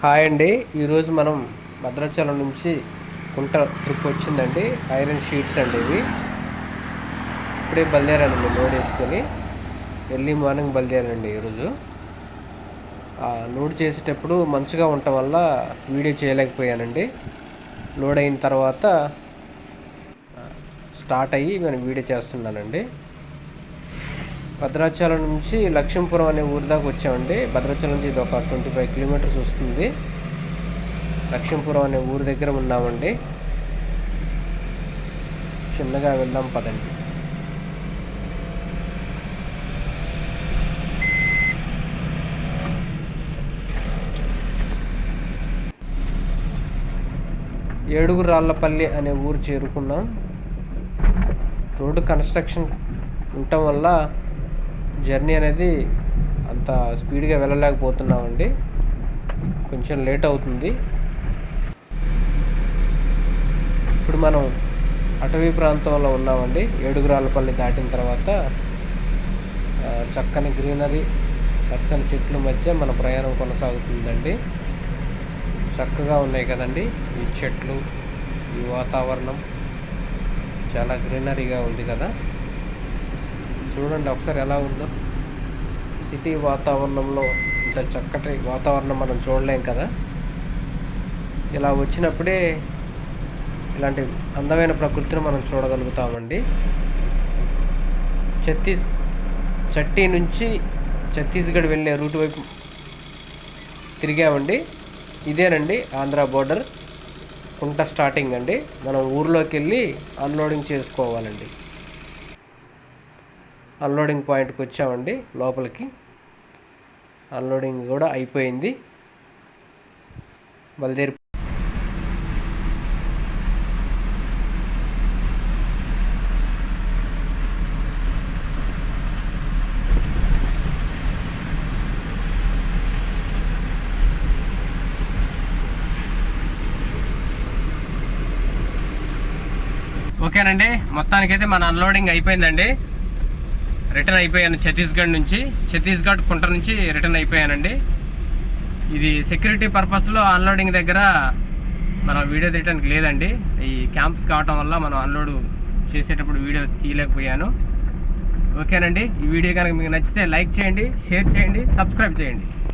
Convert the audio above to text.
Hi అండి. ఈరోజు మనం భద్రాచలం నుంచి కుంట ట్రిప్ వచ్చిందండి ఐరన్ షీట్స్ అండి ఇవి. ఇప్పుడే బయలుదేరానండి లోడ్ వేసుకొని. ఎర్లీ మార్నింగ్ బయలుదేరానండి ఈరోజు. లోడ్ చేసేటప్పుడు మంచుగా ఉండటం వల్ల వీడియో చేయలేకపోయానండి. లోడ్ అయిన తర్వాత స్టార్ట్ అయ్యి నేను వీడియో చేస్తున్నానండి. భద్రాచలం నుంచి లక్ష్మీపురం అనే ఊరి దాకా వచ్చామండి. భద్రాచలం నుంచి ఇది ఒక ట్వంటీ ఫైవ్ కిలోమీటర్స్ వస్తుంది. లక్ష్మీపురం అనే ఊరి దగ్గర ఉన్నామండి. చిన్నగా వెళ్దాం పదండి. ఏడుగురు రాళ్ళపల్లి అనే ఊరు చేరుకున్నాం. రోడ్డు కన్స్ట్రక్షన్ ఉండటం వల్ల జర్నీ అనేది అంత స్పీడ్గా వెళ్ళలేకపోతున్నామండి. కొంచెం లేట్ అవుతుంది. ఇప్పుడు మనం అటవీ ప్రాంతంలో ఉన్నామండి. ఏడుగురాలపల్లి దాటిన తర్వాత చక్కని గ్రీనరీ పచ్చని చెట్ల మధ్య మన ప్రయాణం కొనసాగుతుందండి. చక్కగా ఉన్నాయి కదండి. ఈ చెట్లు ఈ వాతావరణం చాలా గ్రీనరీగా ఉంది కదా. చూడండి ఒకసారి ఎలా ఉందో. సిటీ వాతావరణంలో ఇంత చక్కటి వాతావరణం మనం చూడలేం కదా. ఇలా వచ్చినప్పుడే ఇలాంటి అందమైన ప్రకృతిని మనం చూడగలుగుతామండి. ఛత్తీస్ చట్టి నుంచి ఛత్తీస్గఢ్ వెళ్ళే రూట్ వైపు తిరిగామండి. ఇదేనండి ఆంధ్ర బోర్డర్. కుంట స్టార్టింగ్ అండి. మనం ఊర్లోకి వెళ్ళి అన్లోడింగ్ చేసుకోవాలండి. అన్లోడింగ్ పాయింట్కి వచ్చామండి లోపలికి. అన్లోడింగ్ కూడా అయిపోయింది. బయలుదేరి ఓకేనండి మొత్తానికైతే మన అన్లోడింగ్ అయిపోయిందండి. రిటర్న్ అయిపోయాను ఛత్తీస్గఢ్ నుంచి. ఛత్తీస్గఢ్ కుంట నుంచి రిటర్న్ అయిపోయానండి. ఇది సెక్యూరిటీ పర్పస్లో అన్లోడింగ్ దగ్గర మనం వీడియో తీయడానికి లేదండి. ఈ క్యాంప్స్ కావటం వల్ల మనం అన్లోడ్ చేసేటప్పుడు వీడియో తీయలేకపోయాను. ఓకేనండి? ఈ వీడియో కనుక మీకు నచ్చితే లైక్ చేయండి షేర్ చేయండి సబ్స్క్రైబ్ చేయండి.